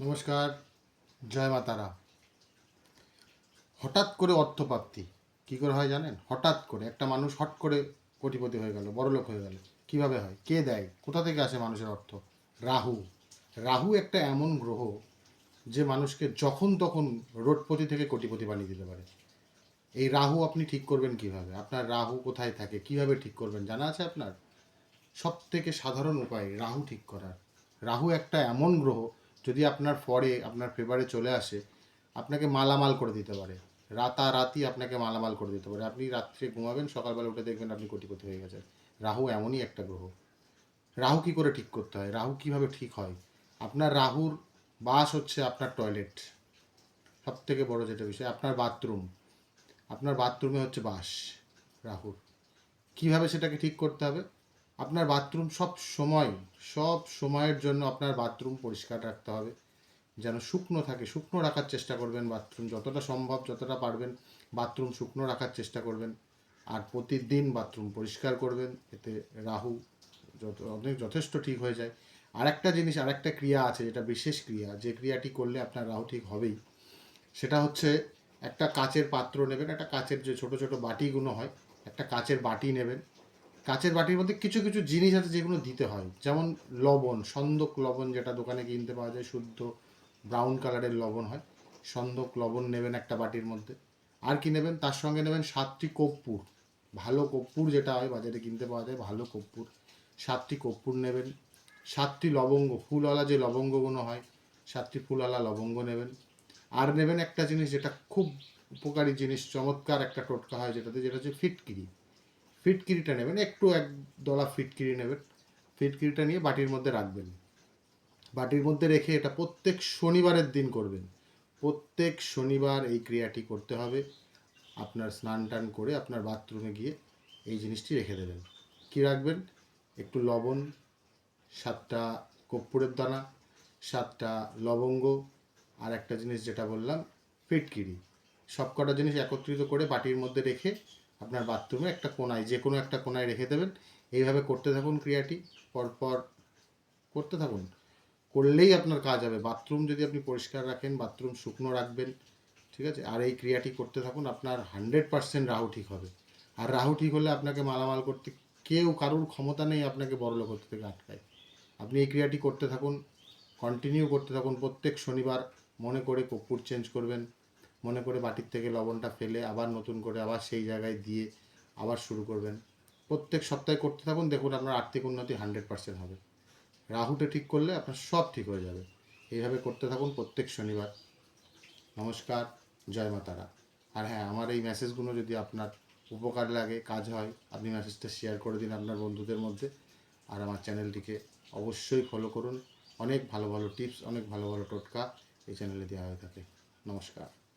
নমস্কার, জয় মাতারা হঠাৎ করে অর্থপ্রাপ্তি, কী করে হয় জানেন? হঠাৎ করে একটা মানুষ হট করে কোটিপতি হয়ে গেল, বড়লোক হয়ে গেল। কীভাবে হয়? কে দেয়? কোথা থেকে আসে মানুষের অর্থ? রাহু। রাহু একটা এমন গ্রহ যে মানুষকে যখন তখন রোডপতি থেকে কোটিপতি বানিয়ে দিতে পারে। এই রাহু আপনি ঠিক করবেন কীভাবে? আপনার রাহু কোথায় থাকে? কীভাবে ঠিক করবেন? জানা আছে আপনার? সব থেকে সাধারণ উপায় রাহু ঠিক করার। রাহু একটা এমন গ্রহ যদি আপনার ফরে আপনার ফেভারে চলে আসে, আপনাকে মালামাল করে দিতে পারে। রাতারাতি আপনাকে মালামাল করে দিতে পারে। আপনি রাত্রে ঘুমাবেন, সকালবেলা উঠে দেখবেন আপনি কোটিপতি হয়ে গেছেন। রাহু এমনই একটা গ্রহ। রাহু কি করে ঠিক করতে হয়? রাহু কীভাবে ঠিক হয়? আপনার রাহুর বাস হচ্ছে আপনার টয়লেট সব থেকে বড় যেটা বিষয়, আপনার বাথরুম আপনার বাথরুমে হচ্ছে বাস রাহুর। কীভাবে সেটাকে ঠিক করতে হবে? আপনার বাথরুম সব সময়, সব সময়ের জন্য আপনার বাথরুম পরিষ্কার রাখতে হবে। যেন শুকনো থাকে, শুকনো রাখার চেষ্টা করবেন বাথরুম। যতটা সম্ভব, যতটা পারবেন বাথরুম শুকনো রাখার চেষ্টা করবেন। আর প্রতিদিন বাথরুম পরিষ্কার করবেন। এতে রাহু যত, অনেক যথেষ্ট ঠিক হয়ে যায়। আরেকটা জিনিস, আরেকটা ক্রিয়া আছে যেটা বিশেষ ক্রিয়া, যে ক্রিয়াটি করলে আপনার রাহু ঠিক হবেই। সেটা হচ্ছে একটা কাচের পাত্র নেবেন। একটা কাচের যে ছোট ছোট বাটিগুলো হয়, একটা কাচের বাটি নেবেন। কাচের বাটির মধ্যে কিছু কিছু জিনিস আছে যেগুলো দিতে হয়। যেমন লবণ, সন্দক লবণ যেটা দোকানে কিনতে পাওয়া যায়, শুদ্ধ ব্রাউন কালারের লবণ হয়। সন্দক লবণ নেবেন একটা বাটির মধ্যে। আর কি নেবেন? তার সঙ্গে নেবেন সাতটি কর্পূর ভালো কর্পূর যেটা হয়, বাজারে কিনতে পাওয়া যায়, ভালো কর্পূর সাতটি কর্পূর নেবেন। সাতটি লবঙ্গ, ফুলওয়ালা যে লবঙ্গগুলো হয়, সাতটি ফুলওয়ালা লবঙ্গ নেবেন। আর নেবেন একটা জিনিস যেটা খুব উপকারী জিনিস, চমৎকার একটা টোটকা হয় যেটাতে, যেটা হচ্ছে ফিটকিরি। ফিটকিরিটা নেবেন, একটু এক দলা ফিটকিরি নেবেন। ফিটকিরিটা নিয়ে বাটির মধ্যে রাখবেন। বাটির মধ্যে রেখে এটা প্রত্যেক শনিবারের দিন করবেন। প্রত্যেক শনিবার এই ক্রিয়াটি করতে হবে। আপনার স্নান টান করে আপনার বাথরুমে গিয়ে এই জিনিসটি রেখে দেবেন। কি রাখবেন? একটু লবণ, সাতটা কর্পূরের দানা, সাতটা লবঙ্গ আর একটা জিনিস যেটা বললাম, ফিটকিরি। সব কটা জিনিস একত্রিত করে বাটির মধ্যে রেখে আপনার বাথরুমে একটা কোনায়, যে কোনো একটা কোনায় রেখে দেবেন। এইভাবে করতে থাকুন ক্রিয়াটি, পরপর করতে থাকুন। করলেই আপনার কাজ হবে। বাথরুম যদি আপনি পরিষ্কার রাখেন বাথরুম শুকনো রাখবেন, ঠিক আছে? আর এই ক্রিয়াটি করতে থাকুন, আপনার হান্ড্রেড পার্সেন্ট রাহু ঠিক হবে। আর রাহু ঠিক হলে আপনাকে মালামাল করতে কেউ কারোর ক্ষমতা নেই আপনাকে বড়লোক হতে থেকে আটকায়। আপনি এই ক্রিয়াটি করতে থাকুন কন্টিনিউ করতে থাকুন। প্রত্যেক শনিবার মনে করে কর্পূর চেঞ্জ করবেন। মনে করে বাটির থেকে লবণটা ফেলে আবার নতুন করে আবার সেই জায়গায় দিয়ে আবার শুরু করবেন। প্রত্যেক সপ্তাহে করতে থাকুন, দেখুন আপনার আর্থিক উন্নতি হান্ড্রেড পার্সেন্ট হবে। রাহুটা ঠিক করলে আপনার সব ঠিক হয়ে যাবে। এইভাবে করতে থাকুন প্রত্যেক শনিবার। নমস্কার, জয় মাতারা আর হ্যাঁ আমার এই মেসেজগুলো যদি আপনার উপকার লাগে, কাজ হয়, আপনি মেসেজটা শেয়ার করে দিন আপনার বন্ধুদের মধ্যে। আর আমার চ্যানেলটিকে অবশ্যই ফলো করুন। অনেক ভালো ভালো টিপস অনেক ভালো ভালো টোটকা এই চ্যানেলে দেওয়া হয়ে থাকে। নমস্কার।